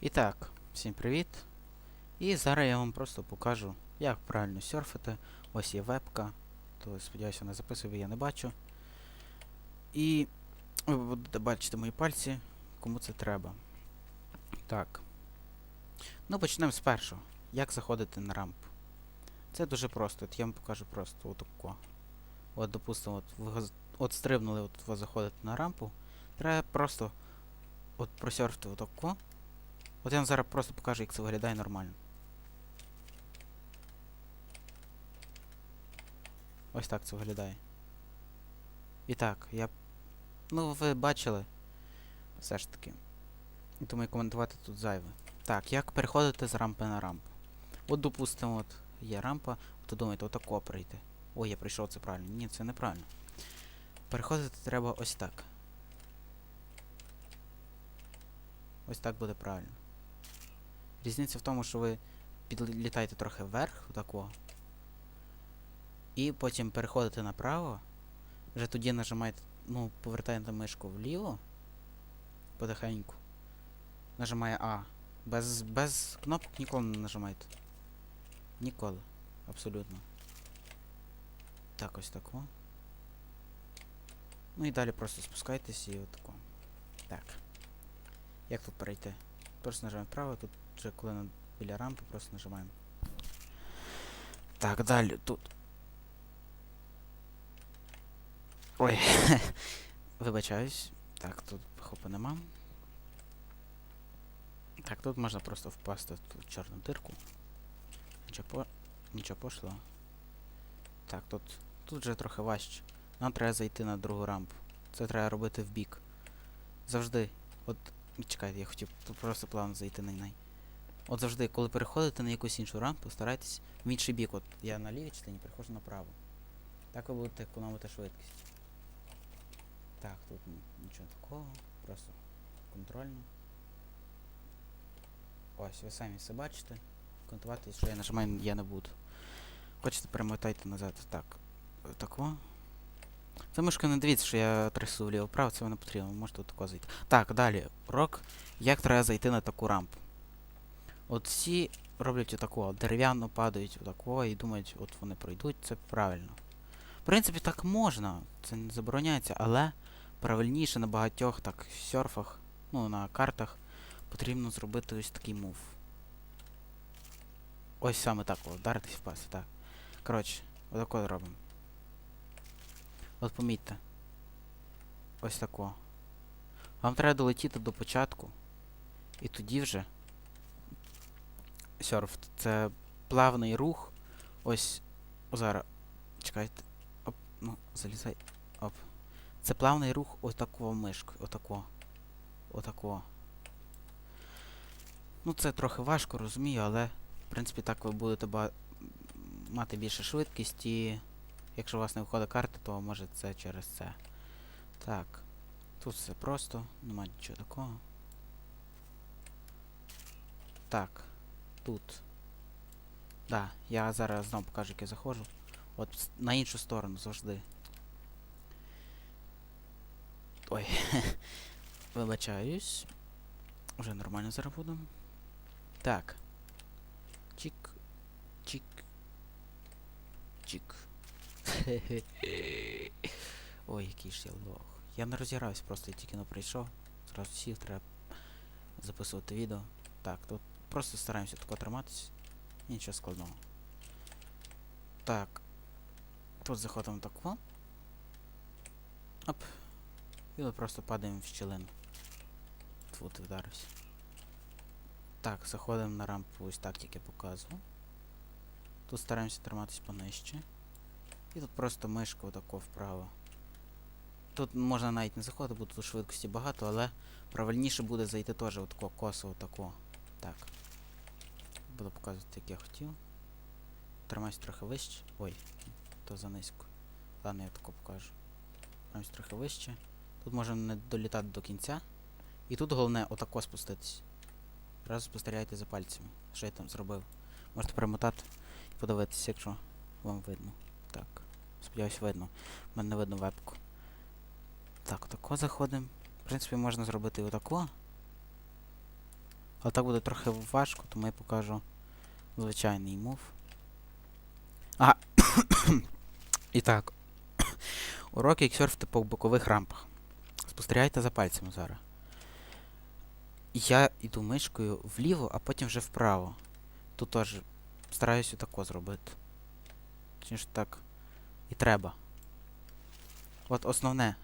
І так, всім привіт. І зараз я вам просто покажу, як правильно серфити. Ось є вебка. То сподіваюся, вона записує, я не бачу. І ви будете бачити мої пальці, кому це треба. Так. Ну, почнемо з першого. Як заходити на рампу. Це дуже просто. От я вам покажу просто отако. От, допустимо, от ви от стрибнули, от ви заходите на рампу. Треба просто от просерфити отако. От я вам зараз просто покажу, як це виглядає нормально. Ось так це виглядає. І так, я. Ну, ви бачили. Все ж таки. Думаю, коментувати тут зайве. Так, як переходити з рампи на рампу? От, допустимо, от є рампа, то думаєте, отако прийти. Ой, я прийшов, це правильно. Ні, це неправильно. Переходити треба ось так. Ось так буде правильно. Різниця в тому, що ви підлітаєте трохи вверх, отако. І потім переходите направо. Вже тоді нажимаєте, ну, повертаєте мишку вліво. Потихеньку. Нажимає А. Без, без кнопок ніколи не нажимайте. Ніколи. Абсолютно. Так, ось тако. Ну і далі просто спускайтесь і отако. Так. Як тут перейти? Просто нажимаємо вправо, тут вже коли на, біля рампи, просто нажимаємо. Так, далі тут. Ой, вибачаюсь. Так, тут хопа нема. Так, тут можна просто впасти в чорну дирку. Нічого по... Нічого пошло. Так, тут. Тут вже трохи важче. Нам треба зайти на другу рампу. Це треба робити в бік. Завжди. От. Чекайте, я хотів просто плавно зайти на неї. От завжди, коли переходите на якусь іншу рампу, старайтесь в інший бік. От я на лівій частині переходжу направо. Так ви будете економити швидкість. Так, тут нічого такого. Просто контрольно. Ось, ви самі все бачите. Коментувати, що я нажимаю, я не буду. Хочете перемотайте назад. Так. Тако. За мишкою не дивіться, що я трясу вліво вправо, це не потрібно, можете тако зайти. Так, далі. Урок. Як треба зайти на таку рампу? От всі роблять отако, дерев'яно падають отако і думають, от вони пройдуть, це правильно. В принципі, так можна, це не забороняється, але правильніше на багатьох так серфах, ну на картах, потрібно зробити ось такий мув. Ось саме так, вдаритись впасти, так. Коротше, отако робимо. От помітьте. Ось тако. Вам треба долетіти до початку. І тоді вже. Серф. Це плавний рух. Ось. Зараз. Чекайте. Оп, ну, залізай. Оп. Це плавний рух отакого мишкою. Отако. Отако. Ну, це трохи важко, розумію, але в принципі так ви будете ба- мати більше швидкість і якщо у вас не виходить карта, то може це через це. Так. Тут все просто, нема нічого такого. Так. Тут. Да, я зараз знову покажу, як я заходжу. От на іншу сторону завжди. Ой. Вибачаюсь. Уже нормально зараз буду. Так. Чик. Чик. Чик. Ой, який ж я лох. Я не розігрався, просто я тільки не прийшов. Зразу сів, треба записувати відео. Так, тут просто стараємося тако триматись. Нічого складного. Так. Тут заходимо тако. Оп. І ми просто падаємо в щілину. Тут вдарився. Так, заходимо на рампу ось так, як я показував. Тут стараємося триматись понижче. І тут просто мишка отако вправо. Тут можна навіть не заходити, бо тут швидкості багато, але правильніше буде зайти теж отако косо отако. Так. Буду показувати, як я хотів. Тримаюсь трохи вище. Ой, то занизько. Ладно, я тако покажу. Тримаюсь трохи вище. Тут можна не долітати до кінця. І тут головне отако спуститись. Разу спостерігайте за пальцями, що я там зробив. Можете перемотати і подивитися, якщо вам видно. Так. Сподіваюсь, видно. У мене не видно вебку. Так, отако заходимо. В принципі, можна зробити отако. Але так буде трохи важко, тому я покажу звичайний мув. Ага. І так. Уроки, як серфити по бокових рампах. Спостерігайте за пальцями зараз. Я йду мишкою вліво, а потім вже вправо. Тут теж стараюся тако зробити. Точніше так. І треба. От основне.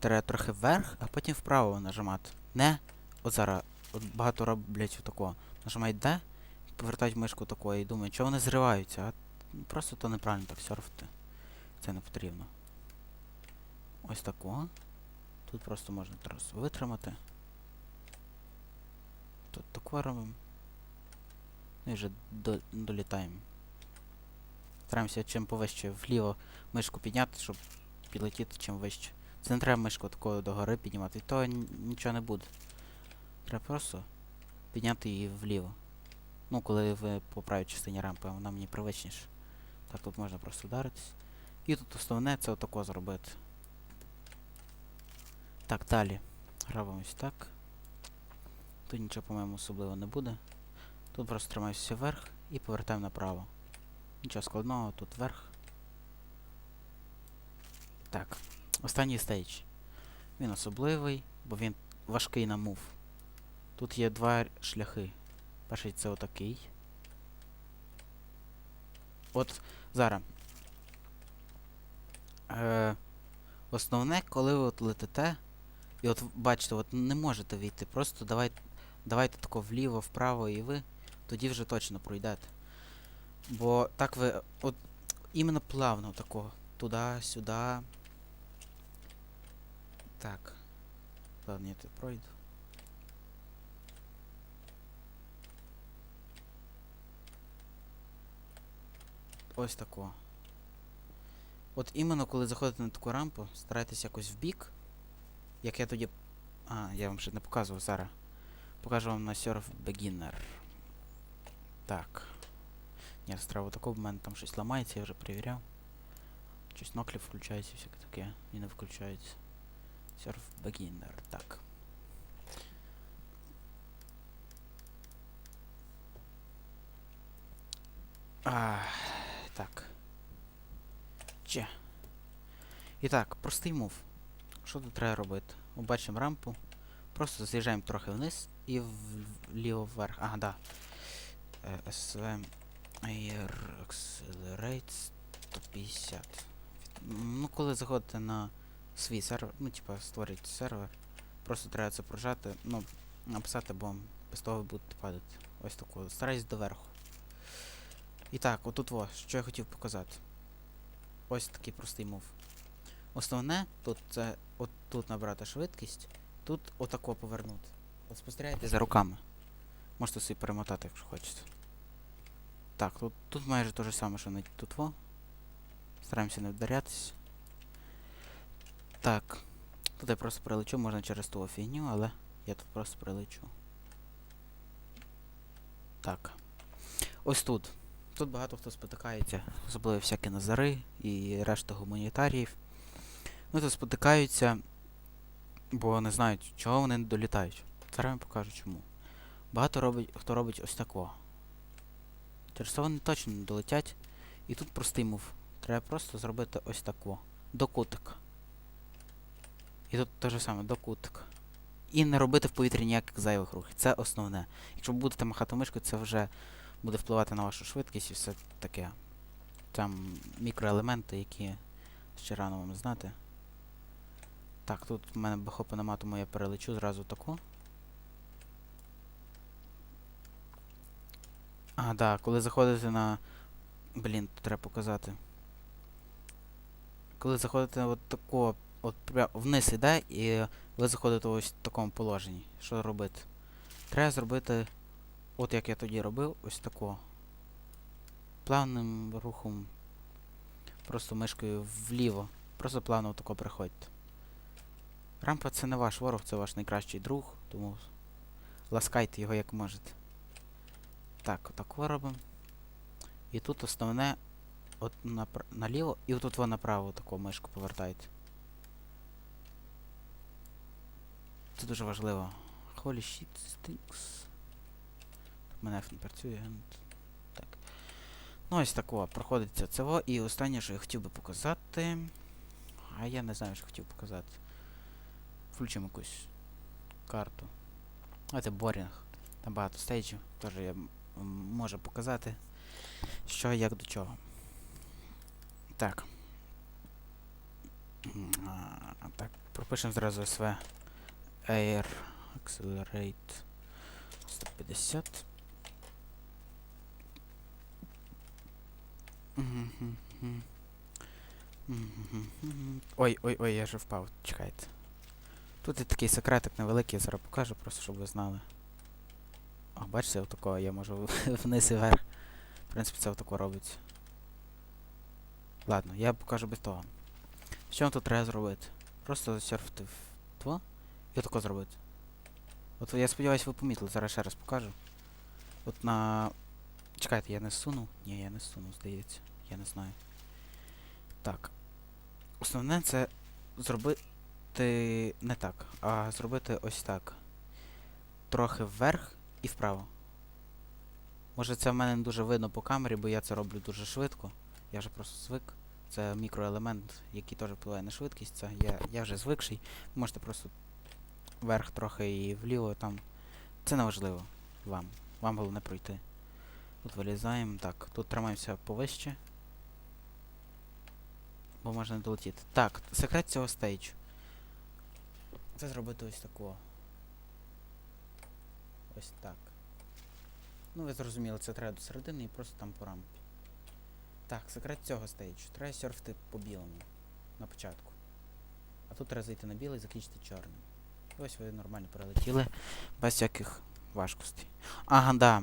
Треба трохи вверх, а потім вправо нажимати. Не. От зараз. От багато роблять отако. Нажимають D, повертають мишку такою і думають, чого вони зриваються, а просто то неправильно так серфити. Це не потрібно. Ось тако. Тут просто можна зараз витримати. Тут тако робимо. Ну і вже до, долітаємо. Стараємося чим повище вліво мишку підняти, щоб підлетіти чим вище. Це не треба мишку такою догори піднімати, від того нічого не буде. Треба просто підняти її вліво. Ну, коли ви по правій частині рампи, вона мені привичніше. Так, тут можна просто вдаритись. І тут основне це отако зробити. Так, далі. Робимо ось так. Тут нічого, по-моєму, особливо не буде. Тут просто тримаємося вверх і повертаємо направо. Нічого складного, тут вверх. Так. Останній стейдж. Він особливий, бо він важкий на мув. Тут є два шляхи. Перший це отакий. От зараз. Е, основне, коли ви от летите, і от бачите, от не можете війти, просто давайте, давайте тако вліво, вправо і ви, тоді вже точно пройдете. Бо так ви от іменно плавно тако. Туди, сюди. Так. Ладно, я тут пройду. Ось тако. От іменно коли заходите на таку рампу, старайтесь якось в бік. Як я тоді. А, я вам ще не показував зараз. Покажу вам на Surf Beginner. Так. Ні, треба тако, в мене там щось ламається, я вже перевіряв. Щось ноклі включається, всяке таке. І не включається. Surf Beginner. Так. А, так. Че. І так, простий мув. Що тут треба робити? Ми бачимо рампу. Просто з'їжджаємо трохи вниз і вліво вверх. Ага, да. Е, SV Air Accelerate 150. Ну, коли заходите на свій сервер, ну, типа, створюєте сервер, просто треба це прожати, ну, написати, бо без того ви будете падати. Ось таку. Старайтесь доверху. І так, отут во, що я хотів показати. Ось такий простий мув. Основне тут це от тут набрати швидкість, тут отако повернути. От спостерігайте за руками. Можете собі перемотати, якщо хочете. Так, тут, тут майже те ж саме, що на тут во. Стараємося не вдарятись. Так. Тут я просто прилечу, можна через ту фігню, але я тут просто прилечу. Так. Ось тут. Тут багато хто спотикається, особливо всякі назари і решта гуманітаріїв. Ну тут спотикаються, бо не знають, чого вони не долітають. Зараз я вам покажу чому. Багато робить, хто робить ось тако. Через це вони точно не долетять. І тут простий мув. Треба просто зробити ось тако. До кутика. І тут те ж саме, до кутика. І не робити в повітрі ніяких зайвих рухів. Це основне. Якщо будете махати мишкою, це вже буде впливати на вашу швидкість і все таке. Там мікроелементи, які ще рано вам знати. Так, тут в мене бехопа нема, тому я перелечу зразу таку. А, да, коли заходите на... Блін, тут треба показати. Коли заходите от тако, от пря- вниз іде, і ви заходите ось в такому положенні. Що робити? Треба зробити, от як я тоді робив, ось тако. Плавним рухом. Просто мишкою вліво. Просто плавно тако приходьте. Рампа це не ваш ворог, це ваш найкращий друг, тому ласкайте його як можете. Так, отако робимо. І тут основне от наліво, і отут ви направо таку мишку повертаєте. Це дуже важливо. Holy shit, stinks. Мене не працює. Так. Ну, ось такого проходиться цього. І останнє, що я хотів би показати. А я не знаю, що хотів показати. Включимо якусь карту. Давайте борінг. Там багато стейджів. Теж я можу показати, що як до чого. Так. А, так, пропишемо зразу SV Air Accelerate 150. Мгм, мгм. Мгм, мгм. Ой, ой, ой, я вже впав, чекайте. Тут і такий секретик невеликий, я зараз покажу, просто щоб ви знали. О, бачите, отакого я можу вниз і вверх. В принципі, це отако робиться. Ладно, я покажу без того. Що тут треба зробити? Просто серфити в тво і отако зробити. От я сподіваюся, ви помітили, зараз ще раз покажу. От на. Чекайте, я не сунув? Ні, я не сунув, здається. Я не знаю. Так. Основне це зробити не так, а зробити ось так. Трохи вверх і вправо. Може це в мене не дуже видно по камері, бо я це роблю дуже швидко. Я вже просто звик. Це мікроелемент, який теж впливає на швидкість. Це я, я вже звикший. Ви можете просто вверх трохи і вліво там. Це не важливо вам. Вам головне пройти. Тут вилізаємо. Так, тут тримаємося повище. Бо можна не долетіти. Так, секрет цього стейджу. Це зробити ось такого. Ось так. Ну, ви зрозуміли, це треба до середини і просто там по рампі. Так, секрет цього стейджу. Треба серфити по білому. На початку. А тут треба зайти на білий і закінчити чорним. І ось ви нормально пролетіли. Без всяких важкостей. Ага, да.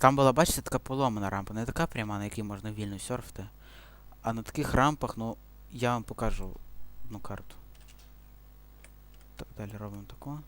Там була, бачите, така поломана рампа. Не така пряма, на якій можна вільно серфити. А на таких рампах, ну, я вам покажу одну карту. Так, далі робимо таку.